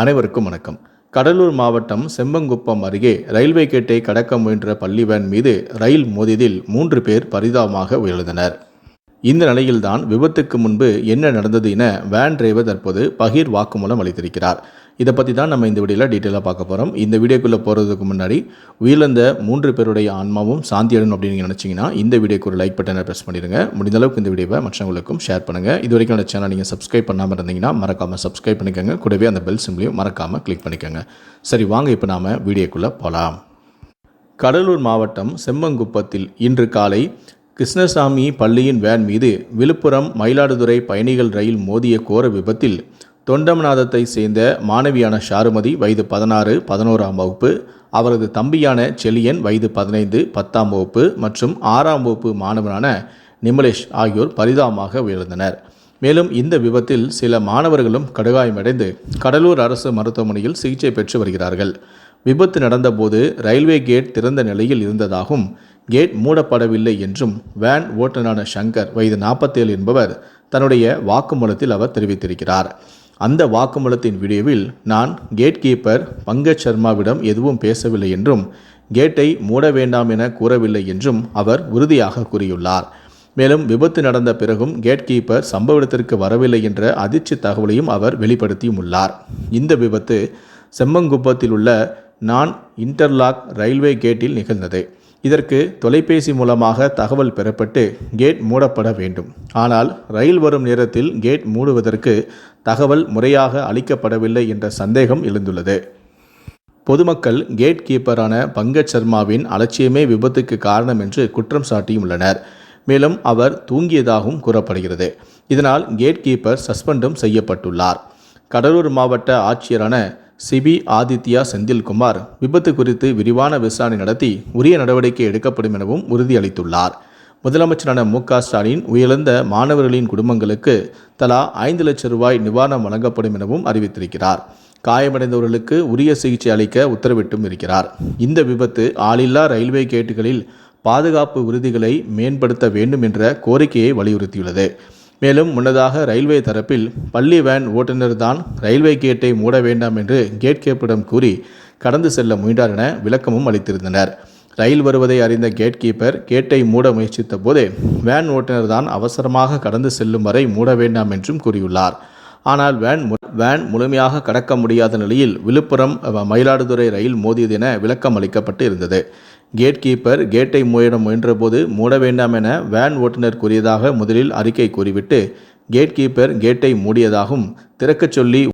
அனைவருக்கும் வணக்கம். கடலூர் மாவட்டம் செம்பங்குப்பம் அருகே ரயில்வே கேட்டை கடக்க முயன்ற பள்ளி வேன் மீது ரயில் மோதியதில் மூன்று பேர் பரிதாபமாக உயிரிழந்தனர். இந்த நிலையில்தான் விபத்துக்கு முன்பு என்ன நடந்தது என வேன் டிரைவர் தற்போது பகீர் வாக்குமூலம் அளித்திருக்கிறார். இதை பற்றி தான் நம்ம இந்த வீடியோவில் டீட்டெயிலாக பார்க்க போகிறோம் இந்த வீடியோக்குள்ளே போகிறதுக்கு முன்னாடி உயிரிழந்த மூன்று பேருடைய ஆன்மாவும் சாந்தியடும் அப்படின்னு நீங்கள் நினச்சிங்கன்னா இந்த வீடியோக்கு ஒரு லைக் பட்டனை ப்ரெஸ் பண்ணிடுங்க. முடிந்த அளவுக்கு இந்த வீடியோவை மற்றவங்களுக்கும் ஷேர் பண்ணுங்கள் இது வரைக்கும் அந்த சேனல் நீங்கள் சப்ஸ்கிரைப் பண்ணாமல் இருந்தீங்கன்னா மறக்காமல் சப்ஸ்கிரைப் பண்ணிக்கோங்க. கூடவே அந்த பெல் சிம்லையும் மறக்காமல் கிளிக் பண்ணிக்கோங்க. சரி வாங்க இப்போ நாம் வீடியோக்குள்ளே போகலாம் கடலூர் மாவட்டம் செம்மங்குப்பத்தில் இன்று காலை கிருஷ்ணசாமி பள்ளியின் வேன் மீது விழுப்புரம் மயிலாடுதுறை பயணிகள் ரயில் மோதிய கோர விபத்தில் தொண்டமநாதத்தை சேர்ந்த மாணவியான ஷாருமதி வயது பதினாறு பதினோராம் வகுப்பு. அவரது தம்பியான செலியன் வயது பதினைந்து பத்தாம் வகுப்பு மற்றும் ஆறாம் வகுப்பு மாணவனான நிமலேஷ் ஆகியோர் பரிதாபமாக உயர்ந்தனர் மேலும் இந்த விபத்தில் சில மாணவர்களும் கடுகாயமடைந்து கடலூர் அரசு மருத்துவமனையில் சிகிச்சை பெற்று வருகிறார்கள். விபத்து நடந்தபோது ரயில்வே கேட் திறந்த நிலையில் இருந்ததாகவும் கேட் மூடப்படவில்லை என்றும் வேன் ஓட்டுநரான சங்கர் வயது நாற்பத்தேழு என்பவர் தன்னுடைய வாக்குமூலத்தில் அவர் தெரிவித்திருக்கிறார். அந்த வாக்குமூலத்தின் வீடியோவில் நான் கேட் கீப்பர் பங்கஜ் சர்மாவிடம் எதுவும் பேசவில்லை என்றும் கேட்டை மூட வேண்டாம் என கூறவில்லை என்றும் அவர் உறுதியாக கூறியுள்ளார். மேலும் விபத்து நடந்த பிறகும் கேட் கீப்பர் சம்பவ இடத்திற்கு வரவில்லை என்ற அதிர்ச்சி தகவலையும் அவர் வெளிப்படுத்தியும் உள்ளார். இந்த விபத்து செம்மங்குப்பத்தில் உள்ள நான் இன்டர்லாக் ரயில்வே கேட்டில் நிகழ்ந்தது. இதற்கு தொலைபேசி மூலமாக தகவல் பெறப்பட்டு கேட் மூடப்பட வேண்டும். ஆனால் ரயில் வரும் நேரத்தில் கேட் மூடுவதற்கு தகவல் முறையாக அளிக்கப்படவில்லை என்ற சந்தேகம் எழுந்துள்ளது. பொதுமக்கள் கேட் கீப்பரான பங்கஜ் சர்மாவின் அலட்சியமே விபத்துக்கு காரணம் என்று குற்றம் சாட்டியுள்ளனர் மேலும் அவர் தூங்கியதாகவும் கூறப்படுகிறது. இதனால் கேட் கீப்பர் சஸ்பெண்டும் செய்யப்பட்டுள்ளார். கடலூர் மாவட்ட ஆட்சியரான சிபி ஆதித்யா செந்தில்குமார் விபத்து குறித்து விரிவான விசாரணை நடத்தி உரிய நடவடிக்கை எடுக்கப்படும் எனவும் உறுதியளித்துள்ளார். முதலமைச்சரான மு க ஸ்டாலின் உயிரிழந்த மாணவர்களின் குடும்பங்களுக்கு தலா ஐந்து லட்சம் ரூபாய் நிவாரணம் வழங்கப்படும் எனவும் அறிவித்திருக்கிறார். காயமடைந்தவர்களுக்கு உரிய சிகிச்சை அளிக்க உத்தரவிட்டும் இருக்கிறார். இந்த விபத்து ஆளில்லா ரயில்வே கேட்டுகளில் பாதுகாப்பு உறுதிகளை மேம்படுத்த வேண்டும் என்ற கோரிக்கையை வலியுறுத்தியுள்ளது. மேலும் முன்னதாக ரயில்வே தரப்பில் பள்ளி வேன் ஓட்டுநர் தான் ரயில்வே கேட்டை மூட வேண்டாம் என்று கேட் கீப்பரிடம் கூறி கடந்து செல்ல முயன்றார் என விளக்கமும் அளித்திருந்தனர். ரயில் வருவதை அறிந்த கேட் கீப்பர் கேட்டை மூட முயற்சித்த போது வேன் ஓட்டுநர் தான் அவசரமாக கடந்து செல்லும் வரை மூட வேண்டாம் என்றும் கூறியுள்ளார். ஆனால் வேன் மு- வேன் முழுமையாக கடக்க முடியாத நிலையில் விழுப்புரம் மயிலாடுதுறை ரயில் மோதியது என விளக்கம் அளிக்கப்பட்டு இருந்தது. கேட் கீப்பர் கேட்டை மூட முயன்றபோது மூட வேண்டாம் என வேன் ஓட்டுநர் கூறியதாக முதலில் அறிக்கை கூறிவிட்டு கேட் கீப்பர் கேட்டை மூடியதாகவும் திறக்கச் சொல்லி